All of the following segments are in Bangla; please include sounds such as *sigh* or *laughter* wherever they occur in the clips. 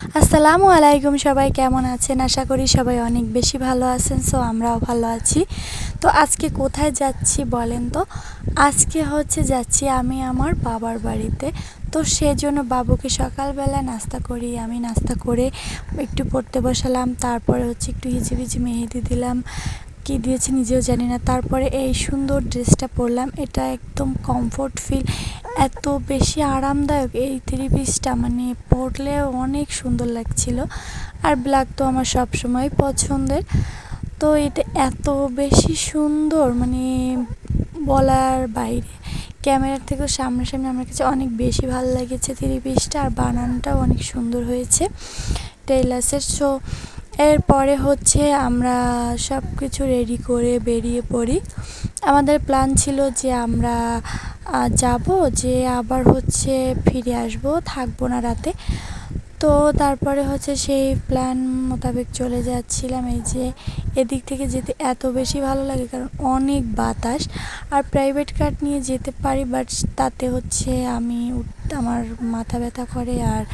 আসসালামু আলাইকুম সবাই, কেমন আছেন? আশা করি সবাই অনেক বেশি ভালো আছেন, সো আমরাও ভালো আছি। তো আজকে কোথায় যাচ্ছি বলেন তো? আজকে হচ্ছে যাচ্ছি আমি আমার বাবার বাড়িতে। তো সেজন্য বাবুকে সকালবেলা নাস্তা করি আমি নাস্তা করে একটু পড়তে বসালাম, তারপরে হচ্ছে একটু হিজিবিজি মেহেদি দিলাম কি দিয়েছে নিজেও জানি না। তারপরে এই সুন্দর ড্রেসটা পরলাম। এটা একদম কমফোর্ট ফিল এত বেশি আরামদায়ক এই থ্রি পিসটা মানে পরলে অনেক সুন্দর লাগছিল। আর ব্ল্যাক তো আমার সবসময় পছন্দের। তো এটা এত বেশি সুন্দর মানে বলার বাইরে। ক্যামেরার থেকেও সামনাসামনি আমার কাছে অনেক বেশি ভালো লেগেছে থ্রি পিসটা আর বানানটাও অনেক সুন্দর হয়েছে টেইলার্সের সো এরপরে হচ্ছে আমরা সব কিছু রেডি করে বেরিয়ে পড়ি। আমাদের প্ল্যান ছিল যে আমরা যাব, যে আবার হচ্ছে ফিরে আসব, থাকব না রাতে। তো তারপরে হচ্ছে সেই প্ল্যান মোতাবেক চলে যাচ্ছিলাম এই যে এদিক থেকে যেতে এত বেশি ভালো লাগে কারণ অনেক বাতাস। আর প্রাইভেট কার নিয়ে যেতে পারি বাট তাতে হচ্ছে আমি আমার মাথা ব্যথা করে আর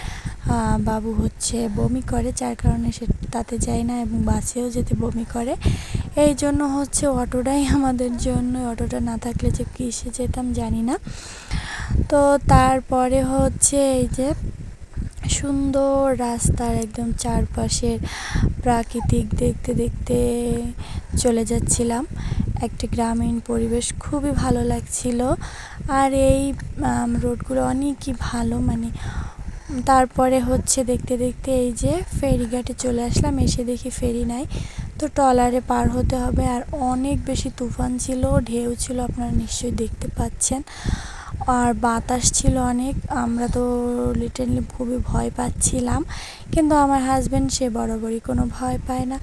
বাবু হচ্ছে বমি করে, যার কারণে সে তাতে যায় না এবং বাসেও যেতে বমি করে। এই জন্য হচ্ছে অটোটাই *laughs* আমাদের জন্য অটোটা না থাকলে যে কিসে যেতাম জানি না। তো তারপরে হচ্ছে এই যে সুন্দর রাস্তার একদম চারপাশের প্রাকৃতিক দেখতে দেখতে চলে যাচ্ছিলাম। একটা গ্রামীণ পরিবেশ খুবই ভালো লাগছিল। আর এই রোডগুলো অনেকই ভালো মানে তারপরে হচ্ছে দেখতে দেখতে এই যে ফেরিঘাটে চলে আসলাম, এসে দেখি ফেরি নাই। তো ট্রলারে পার হতে হবে আর অনেক বেশি তুফান ছিল, ঢেউ ছিল, আপনারা নিশ্চয়ই দেখতে পাচ্ছেন। আর বাতাস ছিল অনেক, আমরা তো লিটারলি খুবই ভয় পাচ্ছিলাম। কিন্তু আমার হাজব্যান্ড সে বরাবরই কোনো ভয় পায় না।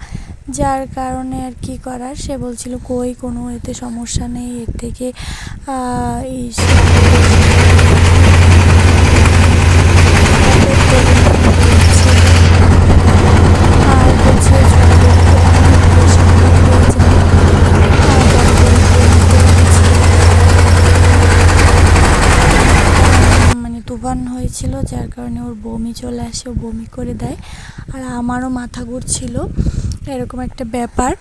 যার কারণে আর কি করার, সে বলছিল, কই কোনো এতে সমস্যা নেই, এর থেকে তুফান হয়েছিল, যার কারণে ওর বমি চলে আসে, ও বমি করে দেয়। আর আমারও মাথা ঘুরছিল, এরকম একটা ব্যাপার।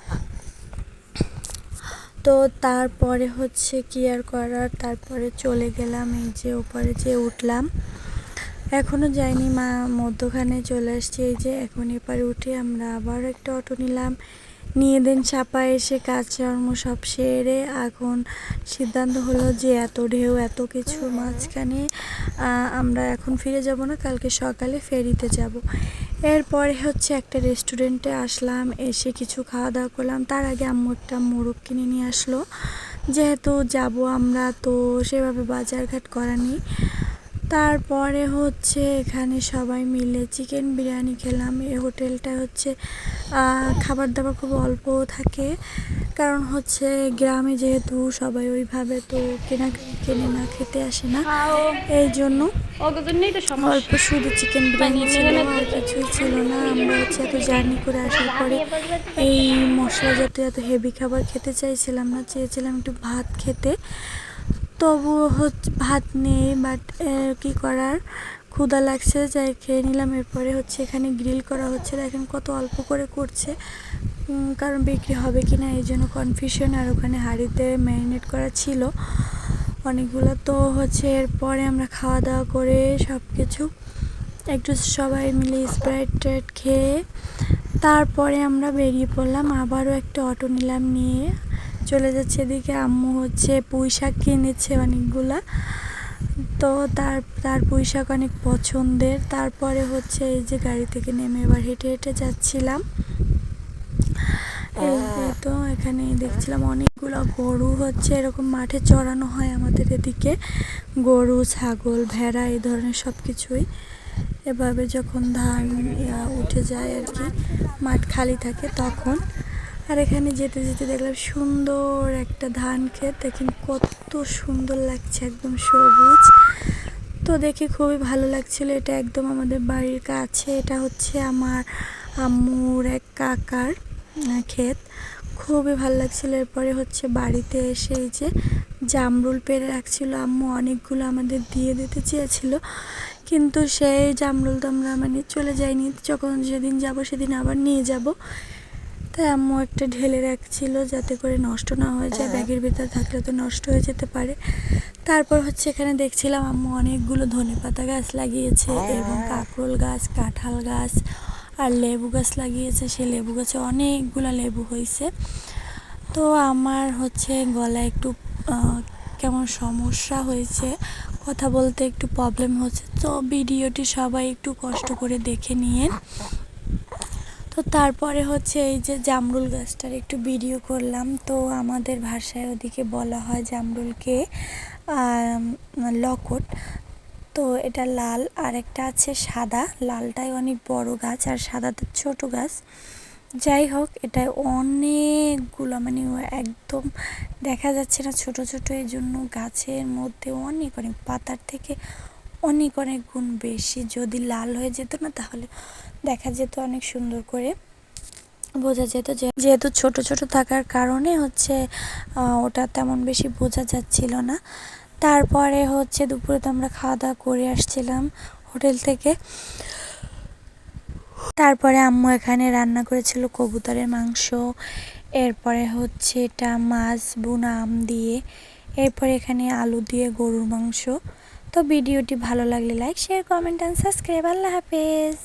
তো তারপরে হচ্ছে কি আর করার? তারপরে চলে গেলাম, এই যে ওপারে যে উঠলাম। এখনও যাইনি, মা। মধ্যখানে চলে আসছে, এই যে এখন এপারে উঠে আমরা আবার একটা অটো নিলাম। নিয়ে দেন চাপা এসে কাজকর্ম সব সেরে। এখন সিদ্ধান্ত হলো যে এত ঢেউ, এত কিছু মাঝখানে আমরা এখন ফিরে যাব না, কালকে সকালে ফেরিতে যাব। এরপরে হচ্ছে একটা রেস্টুরেন্টে আসলাম, এসে কিছু খাওয়া দাওয়া করলাম। তার আগে আম্মু একটা মোরগ কিনে নিয়ে আসলো। যেহেতু যাব আমরা, তো সেভাবে বাজারঘাট করা নেই। তারপরে হচ্ছে এখানে সবাই মিলে চিকেন বিরিয়ানি খেলাম। এই হোটেলটা হচ্ছে খাবার দাবার খুব অল্প থাকে। কারণ হচ্ছে গ্রামে যেহেতু সবাই ওইভাবে তো কেনা কেনে না খেতে আসে না। এই জন্য অল্প শুধু চিকেন বিরিয়ানি ছিল আর কিছুই ছিল না। আমরা হচ্ছে এত জার্নি করে আসার পরে এই মশলা জাতীয় এত হেভি খাবার খেতে চাইছিলাম না চেয়েছিলাম একটু ভাত খেতে। তবুও হচ্ছে ভাত নেই বাট কি করার? ক্ষুদা লাগছে, যাই খেয়ে নিলাম। এরপরে হচ্ছে এখানে গ্রিল করা হচ্ছে। দেখেন কত অল্প করে করছে। কারণ বিক্রি হবে কি না, এই জন্য কনফিউশন আর ওখানে হাঁড়িতে ম্যারিনেট করা ছিল। অনেকগুলো তো হচ্ছে এরপরে আমরা খাওয়া দাওয়া করে সব কিছু একটু সবাই মিলে স্প্রাইট ট্রাইট খেয়ে তারপরে আমরা বেরিয়ে পড়লাম। আবারও একটা অটো নিলাম নিয়ে। চলে যাচ্ছে এদিকে। আম্মু হচ্ছে পুঁই শাক কিনেছে অনেকগুলা। তো তার তার পুঁই শাক অনেক পছন্দের। তারপরে হচ্ছে এই যে গাড়ি থেকে নেমে এবার হেঁটে হেঁটে যাচ্ছিলাম। এই তো এখানে দেখছিলাম অনেকগুলো গরু হচ্ছে। এরকম মাঠে চড়ানো হয় আমাদের এদিকে। গরু, ছাগল, ভেড়া এই ধরনের সব কিছুই এভাবে যখন ধান উঠে যায় আর কি, মাঠ খালি থাকে তখন। আর এখানে যেতে যেতে দেখলাম সুন্দর একটা ধান ক্ষেত। দেখেন কত সুন্দর লাগছে, একদম সবুজ। তো দেখে খুবই ভালো লাগছিল, এটা একদম আমাদের বাড়ির কাছে। এটা হচ্ছে আমার আম্মুর এক কাকার ক্ষেত। খুবই ভালো লাগছিল। এরপরে হচ্ছে বাড়িতে এসে এই যে জামরুল পেরে রাখছিল। আম্মু অনেকগুলো আমাদের দিয়ে দিতে চেয়েছিল, কিন্তু সেই জামরুল তো আমরা মানে চলে যাইনি। যখন যেদিন যাব সেদিন আবার নিয়ে যাব। তাই আম্মু একটা ঢেলে রাখছিল যাতে করে নষ্ট না হয়ে যায়। ব্যাগের ভিতর থাকলে তো নষ্ট হয়ে যেতে পারে। তারপর হচ্ছে এখানে দেখছিলাম আম্মু অনেকগুলো ধনেপাতা গাছ লাগিয়েছে এবং কাঁকরোল গাছ কাঁঠাল গাছ আর লেবু গাছ লাগিয়েছে। সেই লেবু গাছে অনেকগুলো লেবু হয়েছে তো আমার হচ্ছে গলায় একটু কেমন সমস্যা হয়েছে। কথা বলতে একটু প্রবলেম হচ্ছে। তো ভিডিওটি সবাই একটু কষ্ট করে দেখে নিয়েন। তো তারপরে হচ্ছে এই যে জামরুল গাছটার একটু ভিডিও করলাম। তো আমাদের ভাষায় ওদিকে বলা হয় জামরুলকে লকট। তো এটা লাল, আর একটা আছে সাদা। লালটাই অনেক বড় গাছ, আর সাদাটা ছোট গাছ। যাই হোক এটা অনেকগুলো মানে একদম দেখা যাচ্ছে না ছোট ছোট এই জন্য গাছের মধ্যে অনেক অনেক পাতার থেকে অনেক অনেক গুণ বেশি। যদি লাল হয়ে যেত না, তাহলে দেখা যেত অনেক সুন্দর করে। বোঝা যেত যেহেতু ছোট ছোট থাকার কারণে হচ্ছে ওটা তেমন বেশি বোঝা যাচ্ছিল না। তারপরে হচ্ছে দুপুরে তো আমরা খাওয়া দাওয়া করে আসছিলাম হোটেল থেকে। তারপরে আম্মু এখানে রান্না করেছিল কবুতরের মাংস, এরপরে হচ্ছে এটা মাছ, বুনা আম দিয়ে, এরপরে এখানে আলু দিয়ে গরুর মাংস। তো ভিডিওটি ভালো লাগলে like share comment and subscribe আল্লাহ হাফেজ।